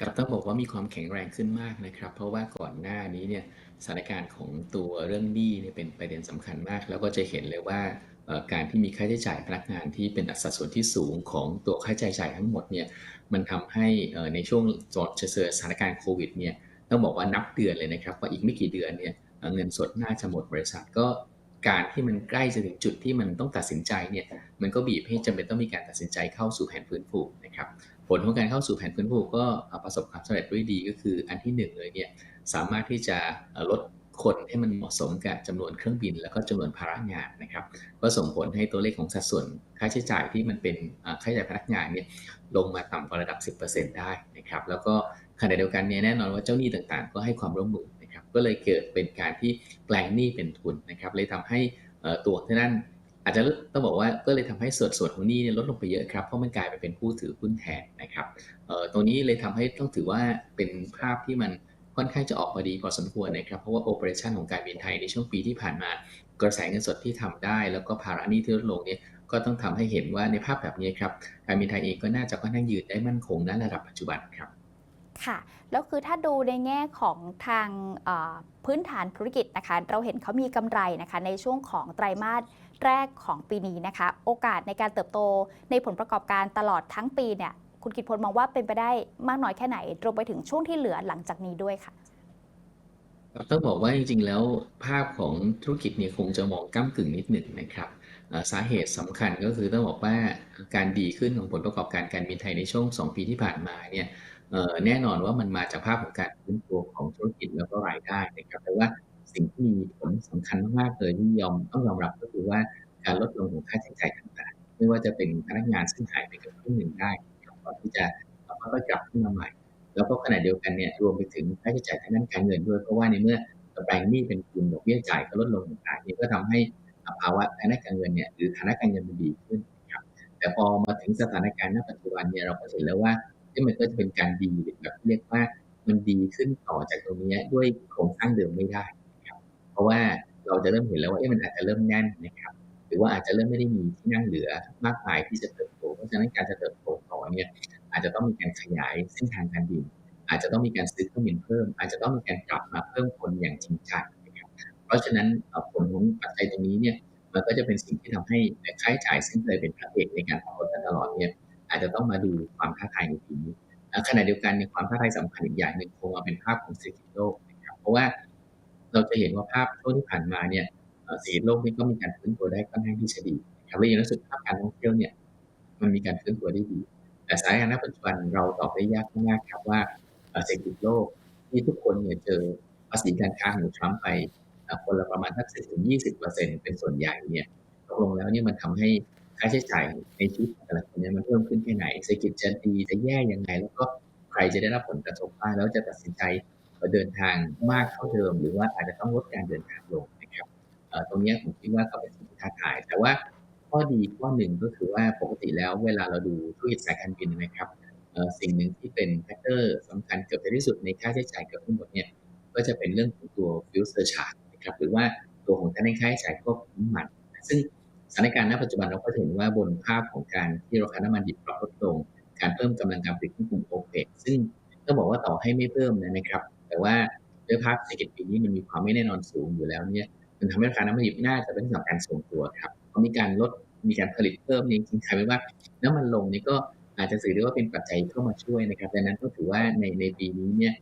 ครับต้องบอกว่ามีความแข็งแรงขึ้นมากนะครับ เพราะว่าก่อนหน้านี้เนี่ยสถานการณ์ของตัวเรื่องหนี้เนี่ยเป็นประเด็นสำคัญมาก แล้วก็จะเห็นเลยว่าเอ่อการที่มีค่าใช้จ่ายพนักงานที่เป็นอัตราส่วนที่สูงของตัวค่าใช้จ่ายทั้งหมดเนี่ยมันทำให้เอ่อในช่วงจอดเจอสถานการณ์โควิดเนี่ยต้องบอกว่านับเดือนเลยนะครับว่าอีกไม่กี่เดือนเนี่ยเอ่อเงินสดน่าจะหมดบริษัทก็การที่มันใกล้จะถึงจุดที่มันต้องตัดสินใจเนี่ยมันก็บีบให้จำเป็นต้องมีการตัดสินใจเข้าสู่แผนฟื้นฟูนะครับ ผลของการเข้าสู่แผนฟื้นฟูก็ประสบความสำเร็จด้วยดีก็คืออันที่หนึ่งเลยเนี่ยสามารถที่จะลดคนให้มันเหมาะสมกับจำนวนเครื่องบิน แล้วก็จำนวนภาระงานนะครับก็ส่งผลให้ตัวเลขของสัดส่วนค่าใช้จ่ายที่มันเป็นค่าใช้จ่ายพนักงานเนี่ยลงมาต่ำกว่าระดับ 10%ได้นะครับแล้วก็ขณะเดียวกันเนี่ยแน่นอนว่าเจ้าหนี้ต่างๆ ก็ให้ความร่วมมือนะครับก็เลยเกิดเป็นการที่แปลงหนี้เป็นทุนนะครับเลยทำให้ตัวที่นั่น อาจจะต้องบอกว่าก็เลยทำให้ส่วนส่วนของหนี้เนี่ยลดลงไปเยอะครับเพราะมันกลายไปเป็นผู้ถือหุ้นแทนนะครับเอ่อตรงนี้เลยทำให้ต้องถือว่าเป็นภาพที่มันค่อนข้างจะออกมาดีพอสมควรนะครับเพราะว่าโอเปอเรชันของการบินไทยในช่วงปีที่ผ่านมา กระแสเงินสดที่ทำได้ แล้วก็ภาระหนี้ที่ลดลงเนี่ยก็ต้องทำให้เห็นว่าในภาพแบบนี้ครับการบินไทยเองก็น่าจะค่อนข้างยืนได้มั่นคงณระดับปัจจุบันครับ ค่ะ แล้วคือถ้าดูในแง่ของทางพื้นฐานธุรกิจนะคะ เราเห็นเขามีกำไรนะคะในช่วงของไตรมาสแรกของปีนี้นะคะ โอกาสในการเติบโตในผลประกอบการตลอดทั้งปีเนี่ยคุณกิตพลมองว่าเป็นไปได้มากน้อยแค่ไหนรวมไปถึงช่วงที่เหลือหลังจากนี้ด้วยค่ะต้องบอกว่าจริงๆ แล้วภาพของธุรกิจเนี่ยคงจะมองก้ากึ่งนิดหนึ่งนะครับสาเหตุสำคัญก็คือต้องบอกว่าการดีขึ้นของผลประกอบการการบินไทยในช่วง 2 ปีที่ผ่านมาเนี่ย แน่นอนว่ามันมาจากภาพของการฟื้นตัวของธุรกิจแล้วก็รายได้นะครับแต่ว่าสิ่งที่มีผลสำคัญมากๆเลยที่ยอมต้องยอมรับก็คือว่าการลดลงของค่าใช้จ่ายต่างๆ ไม่ว่าจะเป็นพนักงานซึ่งหายไปกับครึ่งหนึ่งได้ก่อนที่จะค่อยๆกลับขึ้นมาใหม่ แล้วก็ขณะเดียวกันเนี่ยรวมไปถึงค่าใช้จ่ายทางด้านการเงินด้วย เพราะว่าในเมื่อแปลงหนี้เป็นทุนดอกเบี้ยจ่ายก็ลดลงต่างๆนี่ก็ทำให้ภาวะทางด้านการเงินเนี่ยหรือฐานะการเงินมันดีขึ้นครับแต่พอมาถึงสถานการณ์ณปัจจุบันเนี่ยเราก็เห็นแล้วว่า ที่มันก็จะเป็นการดีแบบเรียกว่ามันดีขึ้นต่อจากตรงนี้ด้วยโครงสร้างเดิมไม่ได้นะครับเพราะว่าเราจะเริ่มเห็นแล้วว่ามันอาจจะเริ่มแน่นนะครับ หรือว่าอาจจะเริ่มไม่ได้มีที่นั่งเหลือมากมายที่จะเติบโต เพราะฉะนั้นการจะเติบโตต่อเนี่ยอาจจะต้องมีการขยายเส้นทางการบิน อาจจะต้องมีการซื้อเครื่องบินเพิ่ม อาจจะต้องมีการกลับมาเพิ่มคนอย่างจริงจังนะครับเพราะฉะนั้นผลของปัจจัยตรงนี้เนี่ยมันก็จะเป็นสิ่งที่ทำให้ค่าใช้จ่ายซึ่งเคยเป็นพระเอกในการขับรถตลอดเนี่ย อาจจะต้องมาดูความท้าทายในปีนี้ขณะเดียวกันในความท้าทายสำคัญอีกอย่างหนึ่งคงมาเป็นภาพของเศรษฐกิจโลกนะครับเพราะว่าเราจะเห็นว่าภาพช่วงที่ผ่านมาเนี่ยเศรษฐกิจโลกนี่ก็มีการฟื้นตัวได้ค่อนข้างที่จะดีครับและยังรู้สึกภาพการท่องเที่ยวเนี่ยมันมีการฟื้นตัวได้ดี แต่สานการณ์ปัจจุบันเราตอบได้ยากมากครับว่าเศรษฐกิจโลกที่ทุกคนเนี่ยเจอภาษีการค้าของทรัมป์ไปคนละประมาณสักสิบถึงยี่สิบเปอร์เซ็นต์เป็นส่วนใหญ่เนี่ยตกลงแล้วเนี่ยมันทำให้ ค่าใช้จ่ายในชีวิตแต่ละคนเนี่ยมันเพิ่มขึ้นแค่ไหนเศรษฐกิจจะดีจะแย่ยังไง แล้วก็ใครจะได้รับผลกระทบบ้างแล้วจะตัดสินใจเดินทางมากเท่าเดิม หรือว่าอาจจะต้องลดการเดินทางลงนะครับตรงนี้ผมคิดว่าก็เป็นสิ่งท้าทาย แต่ว่าข้อดีข้อหนึ่งก็คือว่าปกติแล้วเวลาเราดูธุรกิจสายการบินนะครับสิ่งหนึ่งที่เป็นแฟกเตอร์สำคัญเกือบจะที่สุดในค่าใช้จ่ายเกือบทั้งหมดเนี่ยก็จะเป็นเรื่องของตัวฟิวเซอร์ชาร์จนะครับหรือว่าตัวของการค่าใช้จ่ายพวกน้ำมันซึ่ง สถานการณ์ณปัจจุบันเราก็เห็นว่าบนภาพของการที่ราคาน้ำมันดิบปรับลดลง การเพิ่มกำลังการผลิตของกลุ่มโอเปกซึ่งต้องบอกว่าต่อให้ไม่เพิ่มนะครับ แต่ว่าด้วยภาพเศรษฐกิจปีนี้มันมีความไม่แน่นอนสูงอยู่แล้วเนี่ยมันทำให้ราคาน้ำมันดิบน่าจะเป็นสำคัญส่งตัวครับเพราะมีการลดมีการผลิตเพิ่มนี่จริงๆใครไม่ว่าน้ำมันลงนี่ก็อาจจะถือได้ว่าเป็นปัจจัยเข้ามาช่วยนะครับดังนั้นก็ถือว่าในในปีนี้เนี่ย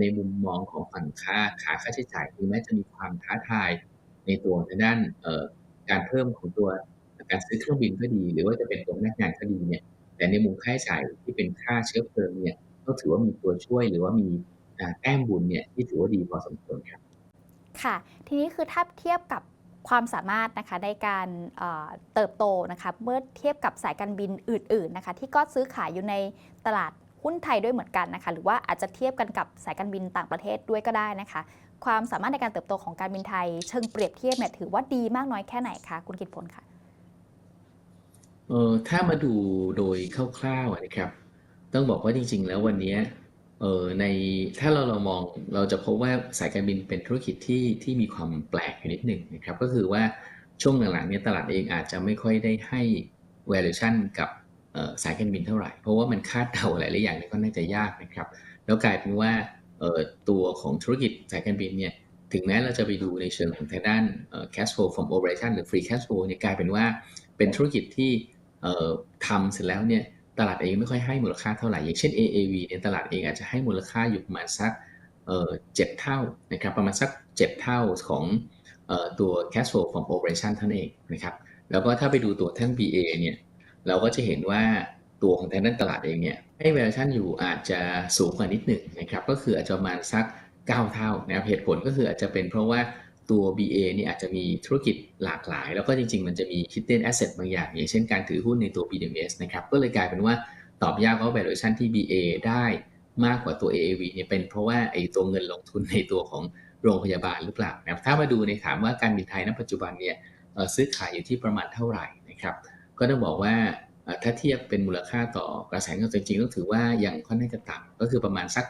ในมุมมองของฝั่งค่าขาค่าใช้จ่ายถึงแม้จะมีความท้าทายในตัวในด้าน การเพิ่มของตัวการซื้อเครื่องบินก็ดี หรือว่าจะเป็นตัวพนักงานก็ดีเนี่ย แต่ในมุมค่าใช้จ่ายที่เป็นค่าเชื้อเพลิงเนี่ยก็ถือว่ามีตัวช่วยหรือว่ามีแต้มบุญเนี่ยที่ถือว่าดีพอสมควรครับ ค่ะ ทีนี้คือถ้าเทียบกับความสามารถนะคะในการเติบโตนะคะเมื่อเทียบกับสายการบินอื่น ๆนะคะ ที่ก็ซื้อขายอยู่ในตลาดหุ้นไทยด้วยเหมือนกันนะคะ หรือว่าอาจจะเทียบกันกับสายการบินต่างประเทศด้วยก็ได้นะคะ ความสามารถในการเติบโตของการบินไทย เชิงเปรียบเทียบเนี่ยถือว่าดีมากน้อยแค่ไหนคะคุณกิตพลคะเออถ้ามาดูโดยคร่าวๆนะครับ ต้องบอกว่าจริง ๆ แล้ววันนี้เออในถ้าเราเรามองเราจะพบว่าสายการบินเป็นธุรกิจที่ที่มีความแปลกอยู่นิดหนึ่งนะครับ ก็คือว่าช่วงหลังๆนี่ยตลาดเองอาจจะไม่ค่อยได้ให้ valuation กับสายการบินเท่าไหร่ เพราะว่ามันคาดเดาหลายๆอย่างก็น่าจะยากนะครับ แล้วกลายเป็นว่า ตัวของธุรกิจสายการบินเนี่ยถึงแม้เราจะไปดูในเชิงของทางด้าน cash flow from operation หรือ free cash flow เนี่ยกลายเป็นว่าเป็นธุรกิจที่ทำเสร็จแล้วเนี่ยตลาดเองไม่ค่อยให้มูลค่าเท่าไหร่ อย่างเช่น AAV เนี่ยตลาดเองอาจจะให้มูลค่าอยู่ประมาณสักเจ็ดเท่านะครับประมาณสักเจ็ดเท่าของออตัว cash flow from operation เท่านั้นเองนะครับแล้วก็ถ้าไปดูตัวแท่ง BA เนี่ยเราก็จะเห็นว่า ตัวของทางด้านตลาดเองเนี่ยให้ valuation อยู่อาจจะสูงกว่านิดหนึ่งนะครับก็คืออาจจะประมาณสัก 9 เท่านะครับเหตุผลก็คืออาจจะเป็นเพราะว่าตัว BA เนี่ยอาจจะมีธุรกิจหลากหลาย แล้วก็จริง ๆ มันจะมี hidden asset บางอย่าง อย่างเช่นการถือหุ้นในตัว bms นะครับก็เลยกลายเป็นว่าตอบยากว่า valuation ที่ BA ได้มากกว่าตัว AAV เนี่ยเป็นเพราะว่าไอ้ตัวเงินลงทุนในตัวของโรงพยาบาลหรือเปล่านะครับถ้ามาดูในถามว่าการบินไทยณปัจจุบันเนี่ยซื้อขายอยู่ที่ประมาณเท่าไหร่นะครับก็ต้องบอกว่า ถ้าเทียบเป็นมูลค่าต่อกระแสเงินจริงๆต้องถือว่ายังค่อนข้างจะต่ำก็คือประมาณสัก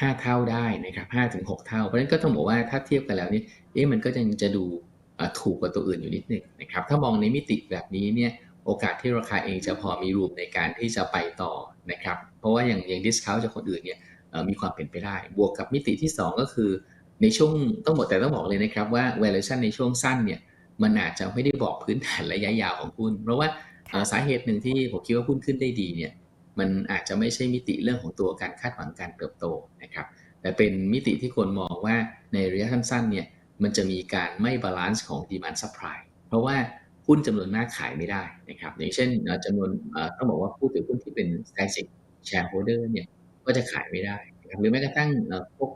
ห้าเท่าได้นะครับห้าถึงหกเท่า เพราะฉะนั้นก็ต้องบอกว่าถ้าเทียบกันแล้วนี่เอ๊ะมันก็ยังจะดูถูกกว่าตัวอื่นอยู่นิดหนึ่งนะครับถ้ามองในมิติแบบนี้เนี่ยโอกาสที่ราคาเองจะพอมีรูมในการที่จะไปต่อนะครับเพราะว่าอย่างอย่างดิสคาวจากคนอื่นเนี่ยมีความเป็นไปได้ บวกกับมิติที่ 2 ก็คือในช่วงต้องบอกแต่ต้องบอกเลยนะครับว่า valuation ในช่วงสั้นเนี่ยมันอาจจะไม่ได้บอกพื้นฐานระยะยาวของหุ้นเพราะว่า สาเหตุหนึ่งที่ผมคิดว่าหุ้นขึ้นได้ดีเนี่ยมันอาจจะไม่ใช่มิติเรื่องของตัวการคาดหวังการเติบโตนะครับแต่เป็นมิติที่คนมองว่าในระยะสั้นๆเนี่ยมันจะมีการไม่บาลานซ์ของ demand supply เพราะว่าหุ้นจำนวนมากขายไม่ได้นะครับอย่างเช่นเอ่อจำนวนต้องบอกว่าผู้ถือหุ้นที่เป็น strategic shareholder เนี่ยก็จะขายไม่ได้นะครับหรือแม้กระทั่งพวก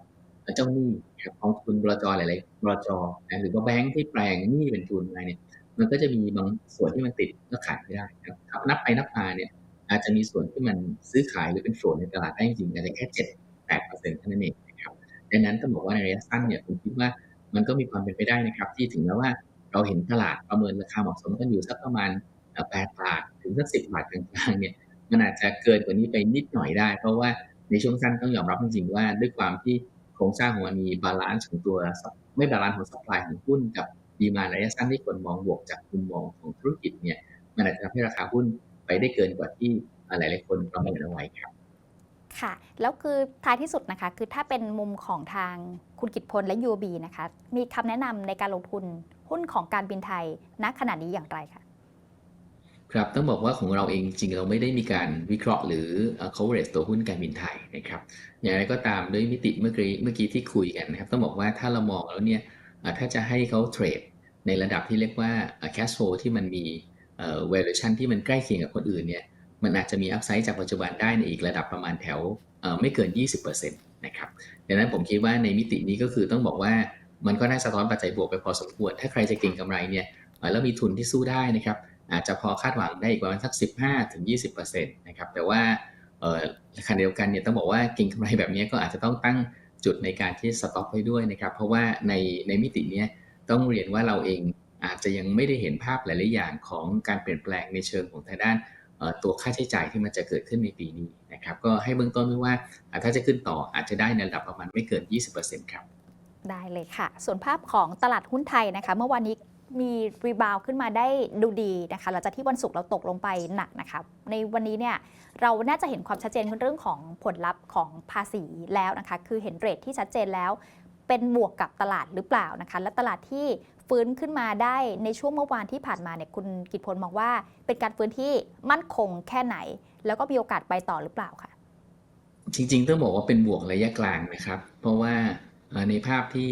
เจ้าหนี้นะครับกองทุนบลจหลายๆบลจนหรือว่าแบงค์ที่แปลงหนี้เป็นทุนมาเนี่ย มันก็จะมีบางส่วนที่มันติดก็ขายไม่ได้นะครับนับไปนับมาเนี่ย อาจจะมีส่วนที่มันซื้อขายหรือเป็นโฟลในตลาดได้จริงอาจจะแค่เจ็ดแปดเปอร์เซ็นต์เท่านั้นเองนะครับดังนั้นต้องบอกว่าในระยะสั้นเนี่ยผมคิดว่ามันก็มีความเป็นไปได้นะครับ ที่ถึงแม้ว่าเราเห็นตลาดประเมินราคาเหมาะสมกันอยู่สักประมาณแปดบาทถึงสักสิบบาทกลางๆเนี่ยมันอาจจะเกินกว่านี้ไปนิดหน่อยได้ เพราะว่าในช่วงสั้นต้องยอมรับจริงๆว่าด้วยความที่โครงสร้างของมันมีบาลานซ์ของตัวไม่บาลานซ์ของสัพพลายของหุ้นกับ ดีมาระยะสั้นที่คนมองบวกจากมุมมองของธุรกิจเนี่ยมันอาจจะทำให้ราคาหุ้นไปได้เกินกว่าที่หลายๆคนประเมินเอาไว้ครับค่ะแล้วคือท้ายที่สุดนะคะ คือถ้าเป็นมุมของทางคุณกิตพลและ UOB นะคะ มีคำแนะนำในการลงทุนหุ้นของการบินไทยณขณะนี้อย่างไรคะครับต้องบอกว่าของเราเองจริงๆเราไม่ได้มีการวิเคราะห์หรือ coverage ตัวหุ้นการบินไทยนะครับอย่างไรก็ตามด้วยมิติเมื่อกี้เมื่อกี้ที่คุยกันนะครับ ต้องบอกว่าถ้าเรามองแล้วเนี่ยอ่าถ้าจะให้เขาเทรด ในระดับที่เรียกว่า cash flow ที่มันมี valuation ที่มันใกล้เคียงกับคนอื่นเนี่ยมันอาจจะมี upside จากปัจจุบันได้ในอีกระดับประมาณแถวเอ่อไม่เกิน 20%นะครับดังนั้นผมคิดว่าในมิตินี้ก็คือต้องบอกว่ามันก็น่าสะท้อนปัจจัยบวกไปพอสมควร ถ้าใครจะเก็งกำไรเนี่ยแล้วมีทุนที่สู้ได้นะครับอาจจะพอคาดหวังได้อีกประมาณสัก 15ถึง20%นะครับแต่ว่าขณะเดียวกันเนี่ยต้องบอกว่าเก็งกำไรแบบนี้ก็อาจจะต้องตั้งจุดในการที่สต็อปไว้ด้วยนะครับเพราะว่าในในมิตินี้ ต้องเรียนว่าเราเองอาจจะยังไม่ได้เห็นภาพหลาย ๆ อย่างของการเปลี่ยนแปลงในเชิงของทางด้านตัวค่าใช้จ่ายที่มันจะเกิดขึ้นในปีนี้นะครับ ก็ให้เบื้องต้นไว้ว่าอ่าถ้าจะขึ้นต่ออาจจะได้ในระดับประมาณไม่เกิน 20%ครับได้เลยค่ะ ส่วนภาพของตลาดหุ้นไทยนะคะ เมื่อวานนี้มีรีบาวขึ้นมาได้ดูดีนะคะหลังจากที่วันศุกร์เราตกลงไปหนักนะคะในวันนี้เนี่ยเราน่าจะเห็นความชัดเจนเรื่องของผลลัพธ์ของภาษีแล้วนะคะ คือเห็นเรทที่ชัดเจนแล้ว เป็นบวกกับตลาดหรือเปล่านะคะ และตลาดที่ฟื้นขึ้นมาได้ในช่วงเมื่อวานที่ผ่านมาเนี่ยคุณกิตพลมองว่า เป็นการฟื้นที่มั่นคงแค่ไหน แล้วก็มีโอกาสไปต่อหรือเปล่าคะจริงๆต้องบอกว่าเป็นบวกระยะกลางนะครับ เพราะว่าในภาพที่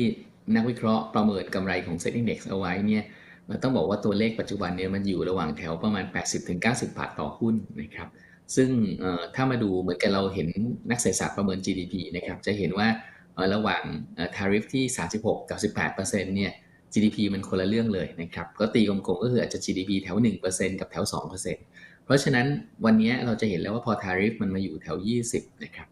นักวิเคราะห์ประเมินกำไรของ Set Index เอาไว้เนี่ยมันต้องบอกว่าตัวเลขปัจจุบันเนี่ยมันอยู่ระหว่างแถวประมาณ 80-90 บาทต่อหุ้นนะครับซึ่งถ้ามาดูเหมือนกันเราเห็นนักเศรษฐศาสตร์ประเมิน GDP นะครับจะเห็นว่า ระหว่างเอ่อ tariff ที่ 36 กับ 18%เนี่ย GDP มันคนละเรื่องเลยนะครับ ก็ตีกลมๆก็คืออาจจะ GDP แถว 1%กับแถว 2%เพราะฉะนั้นวันนี้เราจะเห็นแล้วว่าพอ tariff มันมาอยู่แถว 20 นะครับ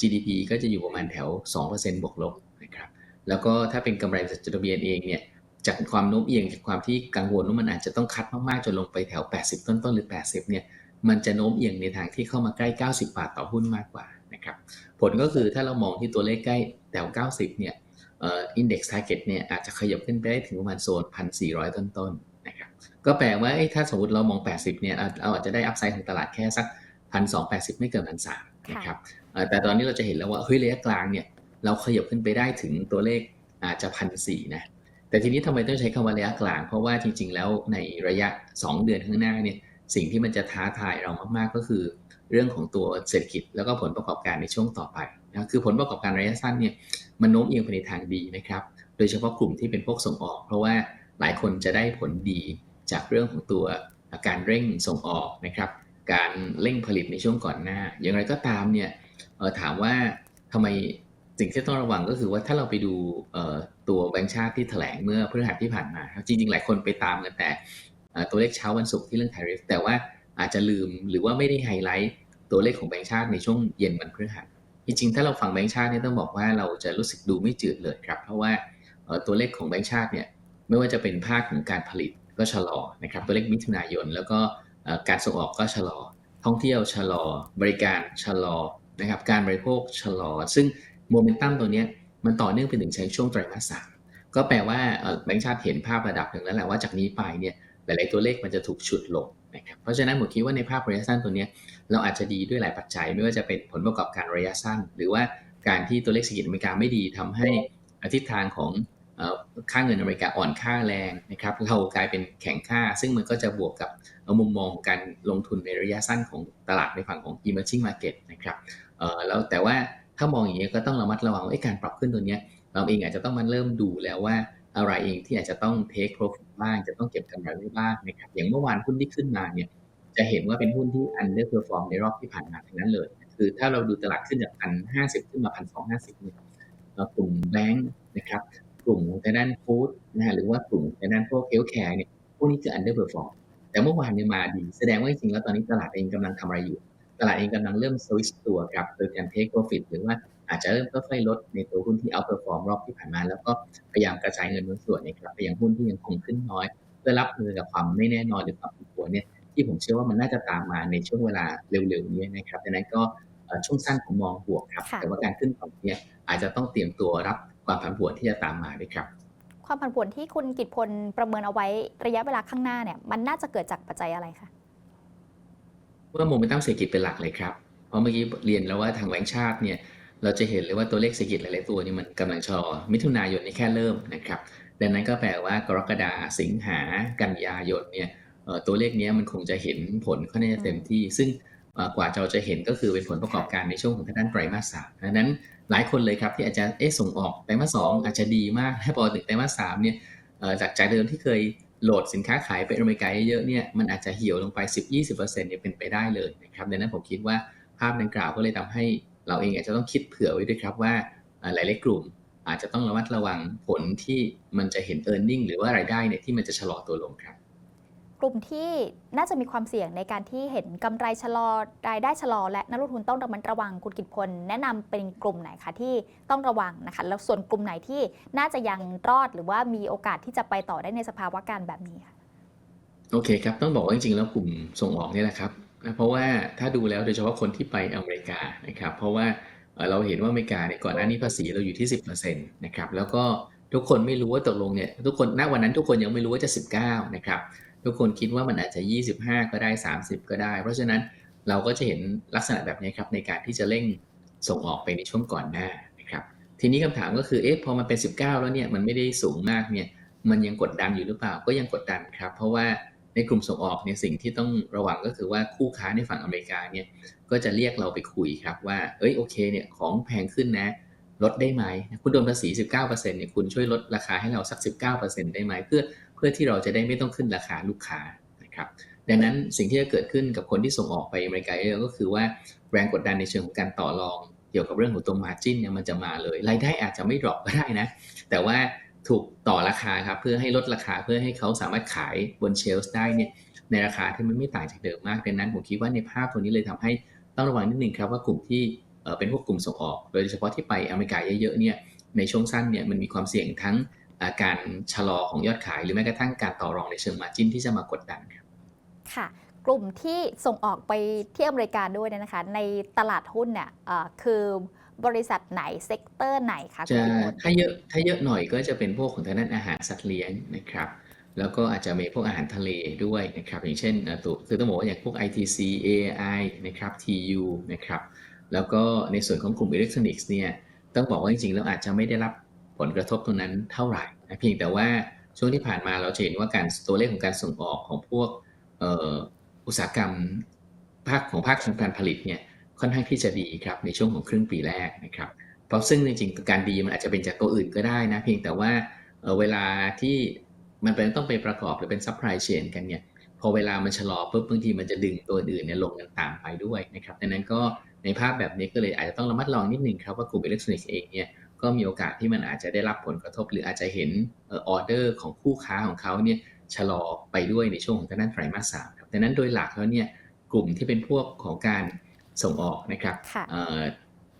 GDP ก็จะอยู่ประมาณแถว 2%บวกลบนะครับ แล้วก็ถ้าเป็นกำไรบริษัทจดทะเบียนเองเนี่ยจากความโน้มเอียงจากความที่กังวลว่ามันอาจจะต้องคัดมากๆจนลงไปแถว 80 ต้นๆหรือ 80 เนี่ย มันจะโน้มเอียงในทางที่เข้ามาใกล้ 90 บาทต่อหุ้นมากกว่านะครับ ผลก็คือถ้าเรามองที่ตัวเลขใกล้แถว 90 เนี่ยเอ่อ index target เนี่ยอาจจะขยับขึ้นไปได้ถึงประมาณโซน 1,400 ต้นๆนะครับก็แปลว่าเอ้ยถ้าสมมติเรามอง 80 เนี่ยเราอาจจะได้อัพไซด์ของตลาดแค่สัก 1,280 ไม่เกิน 1,300 นะครับเอ่อแต่ตอนนี้เราจะเห็นแล้วว่าเฮ้ยระยะกลางเนี่ยเราขยับขึ้นไปได้ถึงตัวเลขอาจจะพันสี่นะแต่ทีนี้ทำไมต้องใช้คำว่าระยะกลาง เพราะว่าจริง ๆ แล้วในระยะ 2 เดือนข้างหน้าเนี่ยสิ่งที่มันจะท้าทายเรามากๆก็คือ เรื่องของตัวเศรษฐกิจแล้วก็ผลประกอบการในช่วงต่อไปนะคือผลประกอบการระยะสั้นเนี่ยมันโน้มเอียงไปในทางดีนะครับ โดยเฉพาะกลุ่มที่เป็นพวกส่งออก เพราะว่าหลายคนจะได้ผลดีจากเรื่องของตัวการเร่งส่งออกนะครับ การเร่งผลิตในช่วงก่อนหน้า อย่างไรก็ตามเนี่ยถามว่าทำไมสิ่งที่ต้องระวังก็คือว่าถ้าเราไปดูตัวแบงก์ชาติที่แถลงเมื่อพฤหัสที่ผ่านมาจริงๆ หลายคนไปตามกันแต่ตัวเลขเช้าวันศุกร์ที่เรื่อง tariff แต่ว่า อาจจะลืมหรือว่าไม่ได้ไฮไลท์ตัวเลขของแบงก์ชาติในช่วงเย็นวันพฤหัสจริงๆ ถ้าเราฟังแบงก์ชาติเนี่ยต้องบอกว่าเราจะรู้สึกดูไม่จืดเลยครับ เพราะว่าตัวเลขของแบงก์ชาติเนี่ยไม่ว่าจะเป็นภาคของการผลิตก็ชะลอนะครับตัวเลขมิถุนายน แล้วก็การส่งออกก็ชะลอ ท่องเที่ยวชะลอ บริการชะลอนะครับการบริโภคชะลอ ซึ่งโมเมนตัมตัวเนี้ยมันต่อเนื่องไปถึงใช้ช่วงไตรมาสสามก็แปลว่าแบงก์ชาติเห็นภาพระดับหนึ่งแล้วแหละว่าจากนี้ไปเนี่ยหลายๆตัวเลขมันจะถูกฉุดลง นะครับเพราะฉะนั้นผมคิดว่าในภาพระยะสั้นตัวนี้เราอาจจะดีด้วยหลายปัจจัย ไม่ว่าจะเป็นผลประกอบการระยะสั้น หรือว่าการที่ตัวเลขเศรษฐกิจอเมริกาไม่ดีทำให้ทิศทางของค่าเงินอเมริกาอ่อนค่าแรงนะครับเรากลายเป็นแข็งค่า ซึ่งมันก็จะบวกกับมุมมองของการลงทุนในระยะสั้นของตลาดในฝั่งของ emerging market นะครับแล้วแต่ว่าถ้ามองอย่างนี้ก็ต้องระมัดระวังว่าการปรับขึ้นตัวนี้เราเองอาจจะต้องมาเริ่มดูแล้วว่า อะไรเองที่อาจจะต้อง take profit บ้าง จะต้องเก็บกำไรไว้บ้างนะครับ อย่างเมื่อวานหุ้นที่ขึ้นมาเนี่ย จะเห็นว่าเป็นหุ้นที่ underperform ในรอบที่ผ่านมาทั้งนั้นเลย คือถ้าเราดูตลาดขึ้นจากพันห้าสิบขึ้นมาพันสองห้าสิบเนี่ยกลุ่มแบงค์นะครับ กลุ่มทางด้านฟู้ดนะฮะหรือว่ากลุ่มทางด้านพวก healthcare เนี่ย พวกนี้คือ underperform แต่เมื่อวานเนี่ยมาดี แสดงว่าจริงๆแล้วตอนนี้ตลาดเองกำลังทำอะไรอยู่ ตลาดเองกำลังเริ่ม switch ตัวครับ โดยการ take profit หรือว่า อาจจะเริ่มค่อยๆลดในตัวหุ้นที่ outperform รอบที่ผ่านมา แล้วก็พยายามกระจายเงินบางส่วนเนะครับไปยังหุ้นที่ยังคงขึ้นน้อย เพื่อรับมือกับความไม่แน่นอนหรือความผันผวนเนี่ยที่ผมเชื่อว่ามันน่าจะตามมาในช่วงเวลาเร็วๆนี้นะครับดังนั้นก็เอ่อช่วงสั้นผมมองบวกครับค่ะแต่ว่าการขึ้นต่อเนี่ยอาจจะต้องเตรียมตัวรับความผันผวนที่จะตามมาด้วยครับ ความผันผวนที่คุณกิตพลประเมินเอาไว้ระยะเวลาข้างหน้าเนี่ยมันน่าจะเกิดจากปัจจัยอะไรคะว่าโมเมนตัมเศรษฐกิจเป็นหลักเลยครับ เพราะเมื่อกี้เรียนแล้วว่าทางแบงก์ชาติเนี่ย เราจะเห็นเลยว่าตัวเลขเศรษฐกิจหลาย ๆ ตัวนี่มันกำลังชะลอ มิถุนายนนี่แค่เริ่มนะครับ ดังนั้นก็แปลว่ากรกฎาสิงหากันยายนเนี่ยตัวเลขนี้มันคงจะเห็นผลค่อนข้างจะเต็มที่ ซึ่งกว่าเราจะเห็นก็คือเป็นผลประกอบการในช่วงของทางด้านไตรมาสสามดังนั้นหลายคนเลยครับที่อาจจะเอ๊ส่งออกไตรมาสสองอาจจะดีมากถ้าพอถึงไตรมาสสามเนี่ยจากจากเดิมที่เคยโหลดสินค้าขายไปอเมริกาเยอะๆเนี่ยมันอาจจะเหี่ยวลงไป 10-20%เนี่ยเป็นไปได้เลยนะครับดังนั้นผมคิดว่าภาพดังกล่าวก็เลยทำให้ เราเองอาจจะต้องคิดเผื่อไว้ด้วยครับว่าเอ่อหลายๆกลุ่มอาจจะต้องระมัดระวังผลที่มันจะเห็น e a r n i n g หรือว่ารายได้เนี่ยที่มันจะชะลอตัวลงครับ กลุ่มที่น่าจะมีความเสี่ยงในการที่เห็นกำไรชะลอรายได้ชะลอ และนักลงทุนต้องระมัดระวังคุณกิตพล แนะนำเป็นกลุ่มไหนคะที่ต้องระวังนะคะแล้วส่วนกลุ่มไหนที่น่าจะยังรอดหรือว่ามีโอกาสที่จะไปต่อได้ในสภาวะการแบบนี้ค่ะโอเคครับ ต้องบอกว่าจริงๆแล้วกลุ่มส่งออกเนี่ยแหละครับ นะเพราะว่าถ้าดูแล้วโดยเฉพาะคนที่ไปอเมริกานะครับ เพราะว่าเราเห็นว่าอเมริกาเนี่ยก่อนหน้านี้ภาษีเราอยู่ที่ 10%นะครับแล้วก็ทุกคนไม่รู้ว่าตกลงเนี่ยทุกคนณวันนั้นทุกคนยังไม่รู้ว่าจะ 19นะครับทุกคนคิดว่ามันอาจจะ 25 ก็ได้ 30 ก็ได้ เพราะฉะนั้นเราก็จะเห็นลักษณะแบบนี้ครับในการที่จะเร่งส่งออกไปในช่วงก่อนหน้านะครับทีนี้คำถามก็คือเอ๊ะพอมันเป็น 19 แล้วเนี่ยมันไม่ได้สูงมากเนี่ยมันยังกดดันอยู่หรือเปล่าก็ยังกดดันครับ เพราะว่า ในกลุ่มส่งออกเนี่ยสิ่งที่ต้องระวังก็คือว่าคู่ค้าในฝั่งอเมริกาเนี่ยก็จะเรียกเราไปคุยครับว่าเอ้ยโอเคเนี่ยของแพงขึ้นนะลดได้ไหมคุณโดนภาษี 19%เนี่ยคุณช่วยลดราคาให้เราสัก 19%ได้ไหมเพื่อเพื่อที่เราจะได้ไม่ต้องขึ้นราคาลูกค้านะครับดังนั้นสิ่งที่จะเกิดขึ้นกับคนที่ส่งออกไปอเมริกาเยอะก็คือว่าแรงกดดันในเชิงของการต่อรอง เกี่ยวกับเรื่องของตัว margin เนี่ยมันจะมาเลยรายได้อาจจะไม่ดรอปก็ได้นะ แต่ว่า ถูกต่อราคาครับเพื่อให้ลดราคาเพื่อให้เขาสามารถขายบนเชลฟ์ได้เนี่ยในราคาที่มันไม่ต่างจากเดิมมากดังนั้นผมคิดว่าในภาพตัวนี้เลยทำให้ต้องระวังนิดนึงครับว่ากลุ่มที่เป็นพวกกลุ่มส่งออก โดยเฉพาะที่ไปอเมริกาเยอะๆเนี่ยในช่วงสั้นเนี่ยมันมีความเสี่ยงทั้งาการชะลอของยอดขาย หรือแม้กระทั่งการต่อรองในเชิงมาจิ้นที่จะมากดดันครับค่ะ กลุ่มที่ส่งออกไปที่อเมริกาด้วยเนี่ยนะคะ ในตลาดหุ้นเนี่ยคือ บริษัทไหนเซกเตอร์ไหนคะคุณจะกิตพลถ้าเยอะถ้าเยอะหน่อยก็จะเป็นพวกของทางด้านอาหารสัตว์เลี้ยงนะครับ แล้วก็อาจจะมีพวกอาหารทะเลด้วยนะครับ อย่างเช่นเอ่อตัวคือต้องบอกว่าอย่างพวก ITC AI นะครับ TU นะครับแล้วก็ในส่วนของกลุ่มอิเล็กทรอนิกส์เนี่ยต้องบอกว่าจริงๆแล้วอาจจะไม่ได้รับผลกระทบตรงนั้นเท่าไหร่นะเพียงแต่ว่าช่วงที่ผ่านมาเราจะเห็นว่าการตัวเลขของการส่งออกของพวกเอ่ออุตสาหกรรมภาคของภาคของการผลิตเนี่ย ค่อนข้างที่จะดีครับในช่วงของครึ่งปีแรกนะครับ เพราะซึ่งจริงๆการดีมันอาจจะเป็นจากตัวอื่นก็ได้นะ เพียงแต่ว่าเวลาที่มันเป็นต้องไปประกอบหรือเป็นซัพพลายเชนกันเนี่ยพอเวลามันชะลอปุ๊บบางทีมันจะดึงตัวอื่นเนี่ยลงกันตามไปด้วยนะครับดังนั้นก็ในภาพแบบนี้ก็เลยอาจจะต้องระมัดระวังนิดนึงครับว่ากลุ่มอิเล็กทรอนิกส์เองเนี่ยก็มีโอกาสที่มันอาจจะได้รับผลกระทบ หรืออาจจะเห็นออเดอร์ของคู่ค้าของเขาเนี่ยชะลอไปด้วยในช่วงของทางด้านไตรมาสสามครับดังนั้นโดยหลักแล้วเนี่ยกลุ่มที่เป็นพวกของการ ส่งออกนะครับค่ะเอ่อ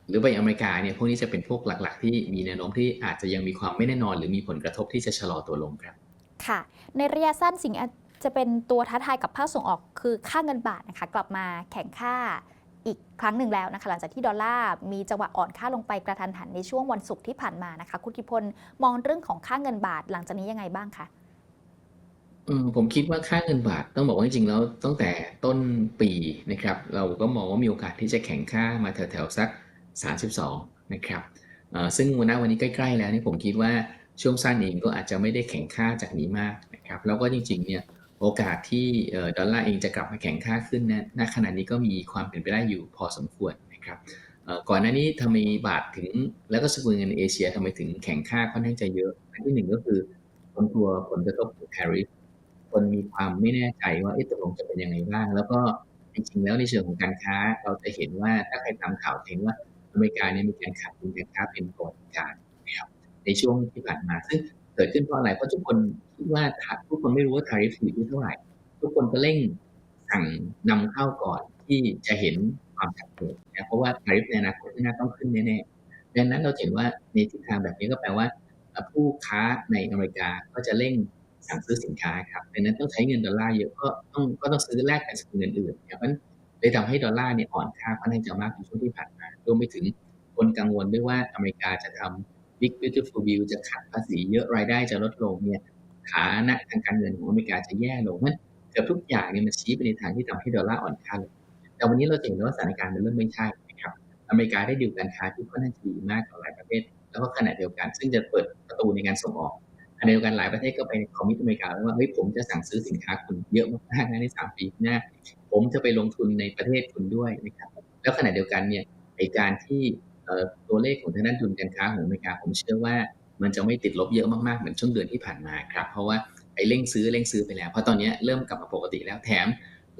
หรือไปอเมริกาเนี่ยพวกนี้จะเป็นพวกหลัก ๆ ที่มีแนวโน้มที่อาจจะยังมีความไม่แน่นอน หรือมีผลกระทบที่จะชะลอตัวลงครับ ค่ะ ในระยะสั้นสิ่งจะเป็นตัวท้าทายกับภาคส่งออกคือค่าเงินบาทนะคะกลับมาแข่งค่าอีกครั้งหนึ่งแล้วนะคะหลังจากที่ดอลลาร์มีจังหวะอ่อนค่าลงไปกระทันหันในช่วงวันศุกร์ที่ผ่านมานะคะ คุณกิพลมองเรื่องของค่าเงินบาทหลังจากนี้ยังไงบ้างคะ อืม ผมคิดว่าค่าเงินบาท ต้องบอกว่าจริง ๆ แล้วตั้งแต่ต้นปีนะครับ เราก็มองว่ามีโอกาสที่จะแข่งค่ามาแถว ๆ สัก 32 นะครับเอ่อซึ่งวันนวันนี้ใกล้ ๆ แล้วนี่ผมคิดว่าช่วงสั้นเองก็อาจจะไม่ได้แข่งค่าจากนี้มากนะครับ แล้วก็จริง ๆ เนี่ยโอกาสที่เอ่อดอลลาร์เองจะกลับมาแข่งค่าขึ้นนะณขณะนี้ก็มีความเป็นไปได้อยู่พอสมควรนะครับเอ่อก่อนหน้านี้ทำไมบาทถึงแล้วก็สกุลเงินในเอเชียทำไมถึงแข่งค่าค่อนข้างจะเยอะอันที่หนึ่งก็คือตรงตัวผลกระทบของ tariff คนมีความไม่แน่ใจว่าเอ๊ะตกลงจะเป็นยังไงบ้าง แล้วก็จริงๆแล้วในเชิงของการค้า เราจะเห็นว่าถ้าใครตามข่าวเห็นว่าอเมริกาเนี่ยมีการขาดดุลการค้าเป็นประวัติการนะครับในช่วงที่ผ่านมาซึ่งเกิดขึ้นเพราะอะไรเพราะทุกคนคิดว่าทุกคนไม่รู้ว่า tariff อยู่ที่เท่าไหร่ ทุกคนก็เร่งสั่งนำเข้าก่อนที่จะเห็นความชัดเจนนะเพราะว่า tariff ในอนาคตข้าน้าต้องขึ้นแน่ๆดังนั้นเราเห็นว่าในทิศทางแบบนี้ก็แปลว่าผู้ค้าในอเมริกาก็จะเร่ง สั่งซื้อสินค้าครับดังนั้นต้องใช้เงินดอลลาร์เยอะก็ต้องก็ต้องซื้อแลกกับสกุลเงินอื่นครับเพราะฉะนั้นเลยทำให้ดอลลาร์เนี่ยอ่อนค่าค่อนข้างจะมากในช่วงที่ผ่านมารวมไปถึงคนกังวลด้วยว่าอเมริกาจะทำ Big Beautiful Bill จะขัดภาษีเยอะรายได้จะลดลงเนี่ยฐานะทางการเงินของอเมริกาจะแย่ลงเพราะนั้นเกือบทุกอย่างเนี่ยมันชี้ไปในทางที่ทำให้ดอลลาร์อ่อนค่าลงแต่วันนี้เราเห็นว่าสถานการณ์มันเริ่มไม่ใช่นะครับอเมริกาได้ดิวการค้าที่ค่อนข้างดีมากกับหลายประเทศ แล้วก็ขณะเดียวกัน ซึ่งจะเปิดประตูในการส่งออก เดียวกันหลายประเทศก็ไปคอมมิตอเมริกาแล้วว่าเฮ้ยผมจะสั่งซื้อสินค้าคุณเยอะมากๆนะในสามปีหน้าผมจะไปลงทุนในประเทศคุณด้วยนะครับแล้วขณะเดียวกันเนี่ยไอการที่ตัวเลขของทางด้านดุลการค้าของอเมริกา ผมเชื่อว่ามันจะไม่ติดลบเยอะมากๆเหมือนช่วงเดือนที่ผ่านมาครับเพราะว่าไอเร่งซื้อเร่งซื้อไปแล้วเพราะตอนนี้เริ่มกลับมาปกติแล้วแถม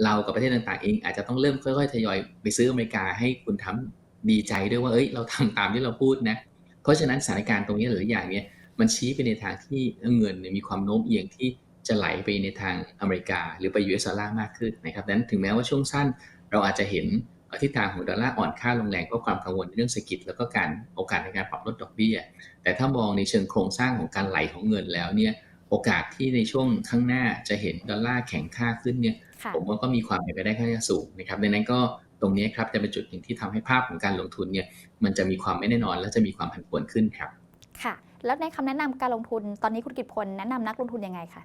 เรากับประเทศต่างๆเองอาจจะต้องเริ่มค่อยๆทยอยไปซื้ออเมริกาให้คุณทำดีใจด้วยว่าเอ้ยเราทำตามที่เราพูดนะเพราะฉะนั้นสถานการณ์ตรงนี้หลายอย่างเนี่ย มันชี้ไปในทางที่เงินเนี่ยมีความโน้มเอียงที่จะไหลไปในทางอเมริกา หรือไป US ดอลลาร์มากขึ้นนะครับดังนั้นถึงแม้ว่าช่วงสั้น เราอาจจะเห็นทิศทางของดอลลาร์อ่อนค่าลงแรงเพราะความกังวลในเรื่องเศรษฐกิจแล้วก็การโอกาสในการปรับลดดอกเบี้ย แต่ถ้ามองในเชิงโครงสร้างของการไหลของเงินแล้วเนี่ยโอกาสที่ในช่วงข้างหน้าจะเห็นดอลลาร์แข็งค่าขึ้นเนี่ยค่ะผมว่าก็มีความเป็นไปได้ค่อนข้างสูงนะครับดังนั้นก็ตรงนี้ครับจะเป็นจุดหนึ่งที่ทำให้ภาพของการลงทุนเนี่ยมันจะมีความไม่แน่นอนและจะมีความผันผวนขึ้นครับค่ะ แล้วในคำแนะนำการลงทุนตอนนี้คุณกิตพลแนะนำนักลงทุนยังไงคะ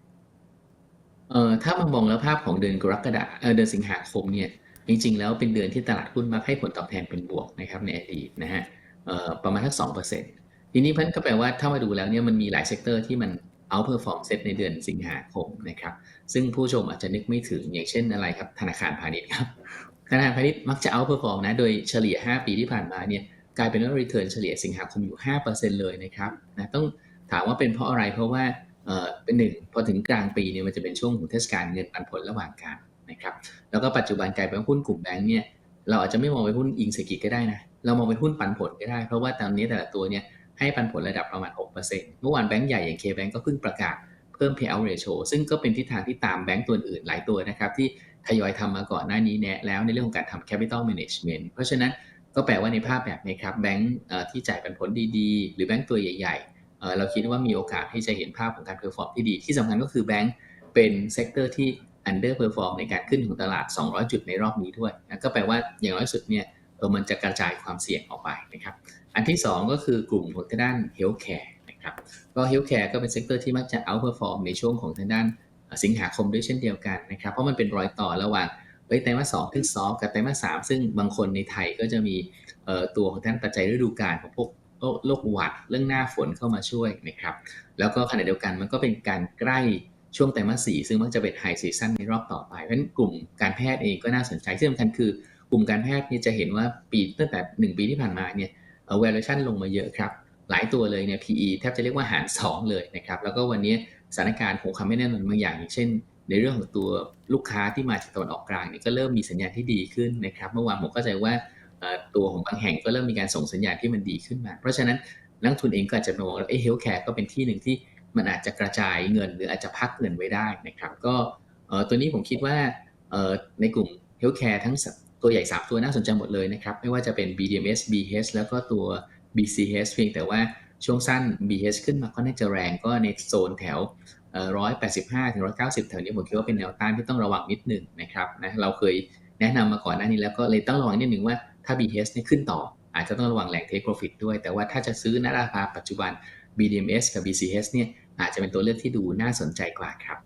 เอ่อถ้ามามองแล้วภาพของเดือนกรกฎาเออเดือนสิงหาคมเนี่ยจริงๆแล้วเป็นเดือนที่ตลาดหุ้นมักให้ผลตอบแทนเป็นบวกนะครับในอดีตนะฮะเออประมาณทักสองเปอร์เซ็นต์ทีนี้เพันก็แปลว่าถ้ามาดูแล้วเนี่ยมันมีหลายเซกเตอร์ที่มันเอาเพอร์ฟอร์มเซตในเดือนสิงหาคมนะครับซึ่งผู้ชมอาจจะนึกไม่ถึงอย่างเช่นอะไรครับธนาคารพาณิชย์ครับธนาคารพาณิชย์มักจะเอาเพอร์ฟอร์มนะโดยเฉลี่ย 5 ปีที่ผ่านมาเนี่ย กลายเป็นว่า return เฉลี่ยสิงหาคมอยู่ 5%เลยนะครับนะต้องถามว่าเป็นเพราะอะไรเพราะว่าเอ่อเป็นหนึ่งพอถึงกลางปีเนี่ยมันจะเป็นช่วงของเทศกาลเงินปันผลระหว่างกันนะครับแล้วก็ปัจจุบันกลายเป็นหุ้นกลุ่มแบงก์เนี่ยเราอาจจะไม่มองเป็นหุ้นอิงเศรษฐกิจก็ได้นะเรามองเป็นหุ้นปันผลก็ได้เพราะว่าตอนนี้แต่ละตัวเนี่ยให้ปันผลระดับประมาณ 6%เมื่อวานแบงก์ใหญ่อย่าง K-Bank ก็เพิ่งประกาศเพิ่ม payout ratio ซึ่งก็เป็นทิศทางที่ตามแบงก์ตัวอื่นหลายตัวนะครับที่ทยอยทำมาก่อนหน้านี้แนะแล้วในเรื่องของการทำ capital management เพราะฉะนั้น ก็แปลว่าในภาพแบบนี้ครับแบงก์ที่จ่ายปันผลดีๆ หรือแบงก์ตัวใหญ่ๆ เราคิดว่ามีโอกาสที่จะเห็นภาพของการเพอร์ฟอร์มที่ดี ที่สำคัญก็คือแบงก์เป็นเซกเตอร์ที่ under perform ในการขึ้นของตลาด 200 จุดในรอบนี้ด้วยนะก็แปลว่าอย่างน้อยสุดเนี่ยเออมันจะกระจายความเสี่ยงออกไปนะครับ อันที่ 2 ก็คือกลุ่มของทางด้าน healthcare นะครับ ก็ healthcare ก็เป็นเซกเตอร์ที่มักจะ outperform ในช่วงของทางด้านสิงหาคมด้วยเช่นเดียวกันนะครับ เพราะมันเป็นรอยต่อระหว่าง ไตรมาสสองที่ซอฟกับไตรมาสสามซึ่งบางคนในไทยก็จะมีตัวของทั้งปัจจัยฤดูกาลของพวกโรคหวัดเรื่องหน้าฝนเข้ามาช่วยนะครับ แล้วก็ขณะเดียวกันมันก็เป็นการใกล้ช่วงไตรมาสสี่ซึ่งมักจะเป็นไฮซีซั่นในรอบต่อไป เพราะฉะนั้นกลุ่มการแพทย์เองก็น่าสนใจที่สำคัญคือกลุ่มการแพทย์เนี่ยจะเห็นว่าปีตั้งแต่ 1 ปีที่ผ่านมาเนี่ยเออ valuation ลงมาเยอะครับ หลายตัวเลยเนี่ย PE แทบจะเรียกว่าหาร 2 เลยนะครับ แล้วก็วันนี้สถานการณ์ของความไม่แน่นอนบางอย่างอย่างเช่น ในเรื่องของตัวลูกค้าที่มาจากตะวันออกกลางเนี่ยก็เริ่มมีสัญญาณที่ดีขึ้นนะครับเมื่อวานผมเข้าใจว่าตัวของบางแห่งก็เริ่มมีการส่งสัญญาณที่มันดีขึ้นมา เพราะฉะนั้นนักทุนเองก็อาจจะมองว่าเอ้เฮลท์แคร์ก็เป็นที่หนึ่งที่มันอาจจะกระจายเงิน หรืออาจจะพักเงินไว้ได้นะครับ ก็ตัวนี้ผมคิดว่าในกลุ่มเฮลท์แคร์ทั้งตัวใหญ่ 3 ตัวน่าสนใจหมดเลยนะครับ ไม่ว่าจะเป็น BDMs BH แล้วก็ตัว BCH เพียงแต่ว่าช่วงสั้น BH ขึ้นมาก็น่าจะแรงก็ในโซนแถว ร้อยแปดสิบห้าถึงร้อยเก้าสิบแถวนี้ผมคิดว่าเป็นแนวต้านที่ต้องระวังนิดหนึ่งนะครับนะเราเคยแนะนำมาก่อนหน้านี้แล้วก็เลยต้องระวังนิดหนึ่งว่าถ้า BTS เนี่ยขึ้นต่อ อาจจะต้องระวังแหล่ง take profit ด้วย แต่ว่าถ้าจะซื้อณราคาปัจจุบัน BDMs กับ BCS เนี่ยอาจจะเป็นตัวเลือกที่ดูน่าสนใจกว่าครับ